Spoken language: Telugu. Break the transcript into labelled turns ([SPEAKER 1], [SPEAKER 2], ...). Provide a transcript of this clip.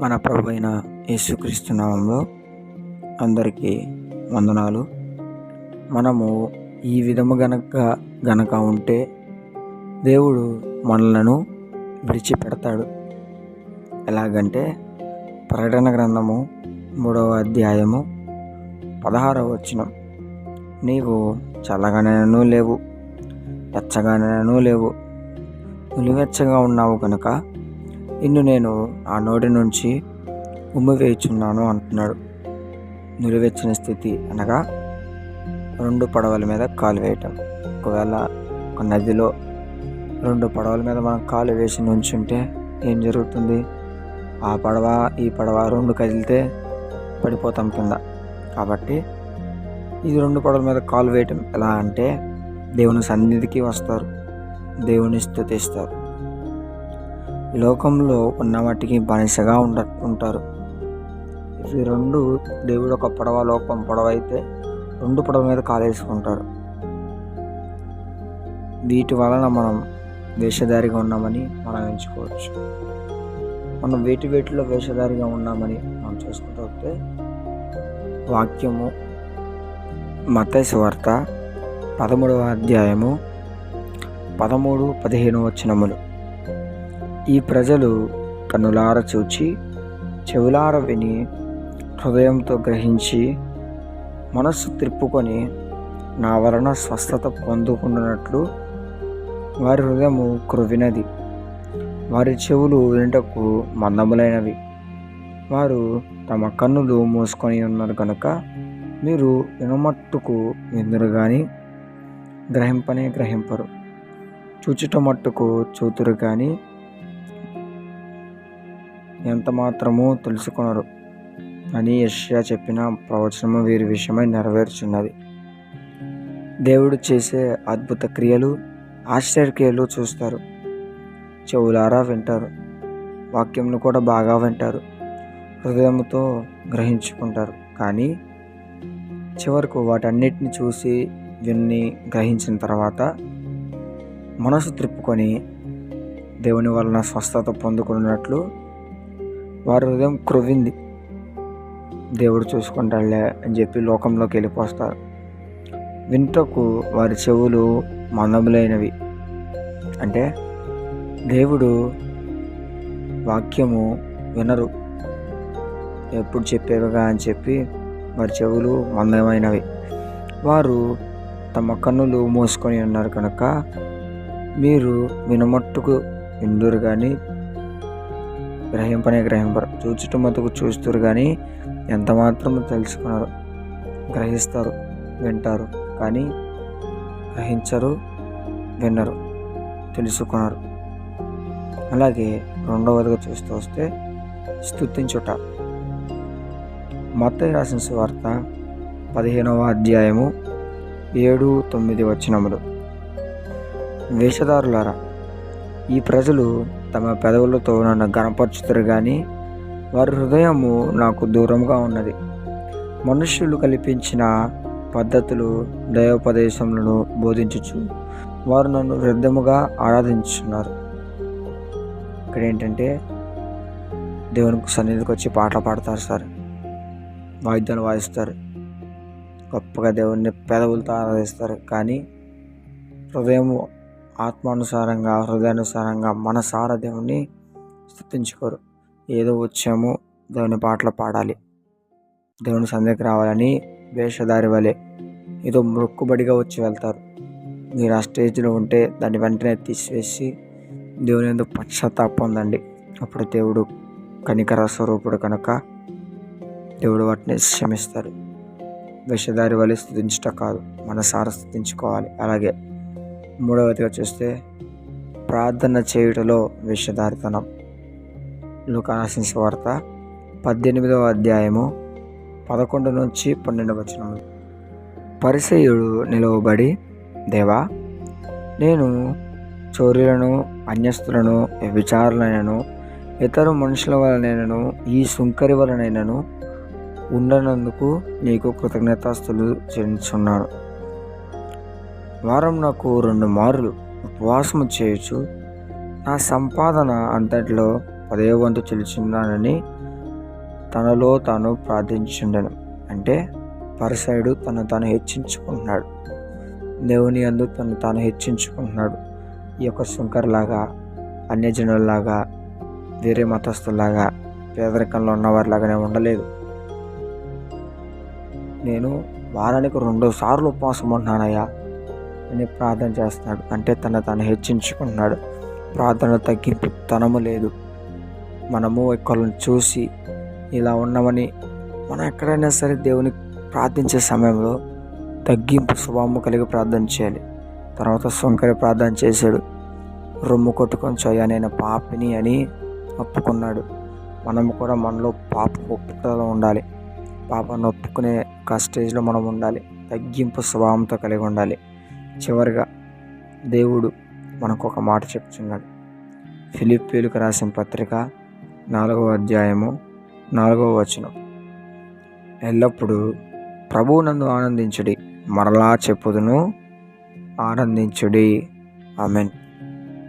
[SPEAKER 1] మన ప్రభు అయిన యేసుక్రీస్తు నామంలో అందరికీ వందనాలు. మనము ఈ విధము గనక గనక ఉంటే దేవుడు మనలను విడిచిపెడతాడు. ఎలాగంటే ప్రకటన గ్రంథము మూడవ అధ్యాయము పదహారవ వచనం. నీవు చల్లగానూ లేవు వెచ్చగానూ లేవు నులివెచ్చగా ఉన్నావు కనుక నిన్ను నేను ఆ నోటి నుంచి ఉమ్మివేయుచున్నాను అంటున్నాడు. నిలువెచ్చిన స్థితి అనగా రెండు పడవల మీద కాలు వేయటం. ఒకవేళ ఒక నదిలో రెండు పడవల మీద మనం కాలు వేసి నుంచుంటే ఏం జరుగుతుంది? ఆ పడవ ఈ పడవ రెండు కదిలితే పడిపోతాం కింద. కాబట్టి ఈ రెండు పడవల మీద కాలు వేయటం ఎలా అంటే దేవుని సన్నిధికి వస్తారు. దేవుని స్థుతిస్తారు. లోకంలో ఉన్న వాటికి బానిసగా ఉండ ఉంటారు. ఈ రెండు దేవుడు ఒక పడవ లోకం పడవ అయితే రెండు పడవ మీద కాలేసుకుంటారు. వీటి వలన మనం వేషధారిగా ఉన్నామని మనం ఎంచుకోవచ్చు. మనం వేటి వేటిలో వేషధారిగా ఉన్నామని మనం చూసుకుంటే వాక్యము మతేశ్వార్త పదమూడవ అధ్యాయము పదమూడు పదిహేను వచనములు. ఈ ప్రజలు కన్నులార చూచి చెవులార విని హృదయంతో గ్రహించి మనస్సు త్రిప్పుకొని నా వలన స్వస్థత పొందుకున్నట్లు వారి హృదయము క్రొవినది వారి చెవులు వినటకు మందములైనవి. వారు తమ కన్నులు మూసుకొని ఉన్నారు కనుక మీరు వినమట్టుకు విందురు కానీ గ్రహింపనే గ్రహింపరు. చూచుట మట్టుకు చూతురు కానీ ఎంత మాత్రమూ తెలుసుకొనరు. అని యష్యా చెప్పిన ప్రవచనము వీరి విషయమై నెరవేర్చున్నది. దేవుడు చేసే అద్భుత క్రియలు ఆశ్చర్యక్రియలు చూస్తారు. చెవులారా వింటారు. వాక్యంను కూడా బాగా వింటారు. హృదయంతో గ్రహించుకుంటారు. కానీ చివరకు వాటన్నిటిని చూసి విన్ని గ్రహించిన తర్వాత మనసు త్రిప్పుకొని దేవుని వలన స్వస్థత పొందుకున్నట్లు వారి హృదయం క్రొవ్వింది. దేవుడు చూసుకుంటాడులే అని చెప్పి లోకంలోకి వెళ్ళిపోస్తారు. వింటకు వారి చెవులు మందములైనవి అంటే దేవుడు వాక్యము వినరు. ఎప్పుడు చెప్పేవిగా అని చెప్పి వారి చెవులు మందమైనవి వారు తమ కన్నులు మూసుకొని ఉన్నారు కనుక మీరు వినమట్టుకు విందురు కానీ గ్రహింపనే గ్రహింపరు చూచుట మతుకు చూస్తారు కానీ ఎంత మాత్రం తెలుసుకున్నారు గ్రహిస్తారు వింటారు కానీ గ్రహించరు వినరు తెలుసుకున్నారు అలాగే రెండవదిగా చూస్తూ వస్తే స్థుతించుట మత రాసిన వార్త పదిహేనవ అధ్యాయము ఏడు తొమ్మిది వచనములు. వేషధారులారా ఈ ప్రజలు తమ పెదవులతో నన్ను గణపరుచుతారు కానీ వారి హృదయము నాకు దూరంగా ఉన్నది. మనుష్యులు కల్పించిన పద్ధతులు దయోపదేశములను బోధించుచు వారు నన్ను వృద్ధముగా ఆరాధించున్నారు ఇక్కడ ఏంటంటే దేవునికి సన్నిధికి వచ్చి పాటలు పాడతారు సార్. వాయిద్యాలు వాయిస్తారు. గొప్పగా దేవుణ్ణి పెదవులతో ఆరాధిస్తారు. కానీ హృదయము ఆత్మానుసారంగా హృదయానుసారంగా మనసార దేవుణ్ణి స్థుతించుకోరు ఏదో వచ్చాము దేవుని పాటలు పాడాలి. దేవుని సందకి రావాలని వేషధారి వలె ఏదో మొక్కుబడిగా వచ్చి వెళ్తారు. మీరు ఆ స్టేజ్లో ఉంటే దాన్ని వెంటనే తీసివేసి దేవుని ఎందుకు పశ్చాత్తాపం ఉందండి. అప్పుడు దేవుడు కనికర స్వరూపుడు కనుక దేవుడు వాటిని క్షమిస్తారు. వేషధారి వలె స్థుతించట కాదు మనసారా స్థుతించుకోవాలి అలాగే మూడవదిగా చూస్తే ప్రార్థన చేయుటలో విషధారితనం. లుకానాసిన వార్త పద్దెనిమిదవ అధ్యాయము పదకొండు నుంచి పన్నెండు వచనములు. పరిసయుడు నిలువబడి దేవా నేను చోరీలను అన్యస్తులను వ్యభిచారులైనను ఇతర మనుషుల వలనైనను ఈ సుంకరి వలనైనను ఉండనందుకు నీకు కృతజ్ఞతాస్తులు చెల్లించున్నాను వారం నాకు రెండు మార్లు ఉపవాసము చేయొచ్చు. నా సంపాదన అంతటిలో పదే వంతు చెల్లిచున్నానని తనలో తాను ప్రార్థించుండను. అంటే పరిసైడు తను తాను హెచ్చించుకుంటున్నాడు. దేవుని అందు తను తాను హెచ్చించుకుంటున్నాడు. ఈ యొక్క శంకర్లాగా అన్యజనుల్లాగా వేరే మతస్థుల్లాగా పేదరికంలో ఉన్నవారిలాగానే ఉండలేదు. నేను వారానికి రెండు సార్లు ఉపవాసం ఉంటున్నానయ్యా. అని ప్రార్థన చేస్తున్నాడు అంటే తన తను హెచ్చించుకుంటున్నాడు ప్రార్థన తగ్గింపు తనము లేదు. మనము ఒకళ్ళని చూసి ఇలా ఉన్నామని మనం ఎక్కడైనా సరే దేవుని ప్రార్థించే సమయంలో తగ్గింపు స్వభావం కలిగి ప్రార్థన చేయాలి. తర్వాత సొంకరి ప్రార్థన చేశాడు. రొమ్ము కొట్టుకొని చోయా నేను పాపిని అని ఒప్పుకున్నాడు. మనం కూడా మనలో పాప ఒప్పుకలో ఉండాలి. పాపను ఒప్పుకునే ఒక స్టేజ్లో మనం ఉండాలి. తగ్గింపు స్వభావంతో కలిగి ఉండాలి. చివరిగా దేవుడు మనకు ఒక మాట చెప్తున్నాడు. ఫిలిప్పీలకు రాసిన పత్రిక నాలుగవ అధ్యాయము నాలుగవ వచనం. ఎల్లప్పుడూ ప్రభువునందు ఆనందించుడి మరలా చెప్పుదును ఆనందించుడి. ఆమెన్.